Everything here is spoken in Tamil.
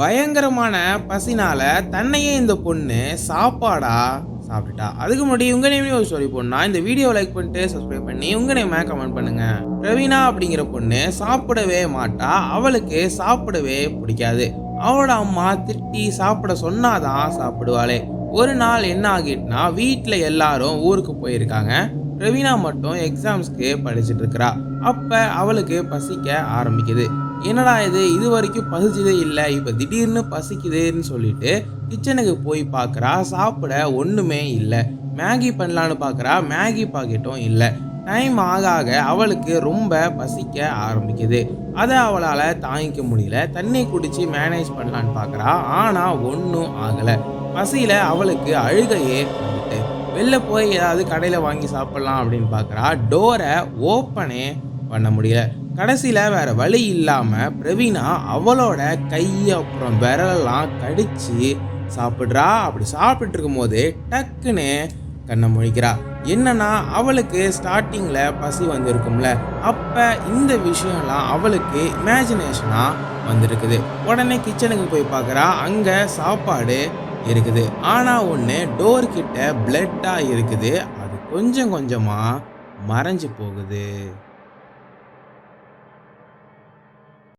பயங்கரமான பசினால தன்னையே இந்த பொண்ணு சாப்பாடா சாப்பிட்டுட்டா. அதுக்கு முன்னாடி உங்க நேம் ஒரு ஸ்டோரி பொண்ணா இந்த வீடியோ லைக் பண்ணிட்டு சப்ஸ்கிரைப் பண்ணி உங்க நேம கமெண்ட் பண்ணுங்க. பிரவீனா அப்படிங்கிற பொண்ணு சாப்பிடவே மாட்டா. அவளுக்கு சாப்பிடவே பிடிக்காது. அவளோட அம்மா திட்டி சாப்பிட சொன்னாதான் சாப்பிடுவாளே. ஒரு நாள் என்ன ஆகிட்டுனா வீட்டில் எல்லாரும் ஊருக்கு போயிருக்காங்க. பிரவீனா மட்டும் எக்ஸாம்ஸ்க்கு படிச்சுட்டு இருக்கிறா. அப்போ அவளுக்கு பசிக்க ஆரம்பிக்குது. என்னடா இது? இது வரைக்கும் பசிச்சதே இல்லை. இப்போ திடீர்னு பசிக்குதுன்னு சொல்லிட்டு கிச்சனுக்கு போய் பார்க்குறா சாப்பிட ஒன்றுமே இல்லை. மேகி பண்ணலான்னு பார்க்குறா மேகி பாக்கெட்டும் இல்லை. டைம் ஆக ஆக அவளுக்கு ரொம்ப பசிக்க ஆரம்பிக்குது. அதை அவளால் தாங்கிக்க முடியல. தண்ணி குடித்து மேனேஜ் பண்ணலான்னு பார்க்குறா ஆனால் ஒன்றும் ஆகலை. பசியில் அவளுக்கு அழுகையே வந்துட்டு. வெளில போய் ஏதாவது கடையில் வாங்கி சாப்பிட்லாம் அப்படின்னு பார்க்குறா டோரை ஓப்பனே பண்ண முடியல. கடைசியில் வேறு வழி இல்லாமல் பிரவீனா அவளோட கையை அப்புறம் விரலெல்லாம் கடிச்சு சாப்பிட்றா. அப்படி சாப்பிட்டு இருக்கும்போது டக்குன்னு கண்ணை முழிக்கிறா. என்னன்னா அவளுக்கு ஸ்டார்டிங்கில் பசி வந்திருக்கும்ல. அப்போ இந்த விஷயம்லாம் அவளுக்கு இமேஜினேஷனாக வந்திருக்குது. உடனே கிச்சனுக்கு போய் பார்க்குறா அங்கே சாப்பாடு இருக்குது. ஆனால் ஒன்று டோர் கிட்ட பிளட்டாக இருக்குது. அது கொஞ்சம் கொஞ்சமாக மறைஞ்சு போகுது.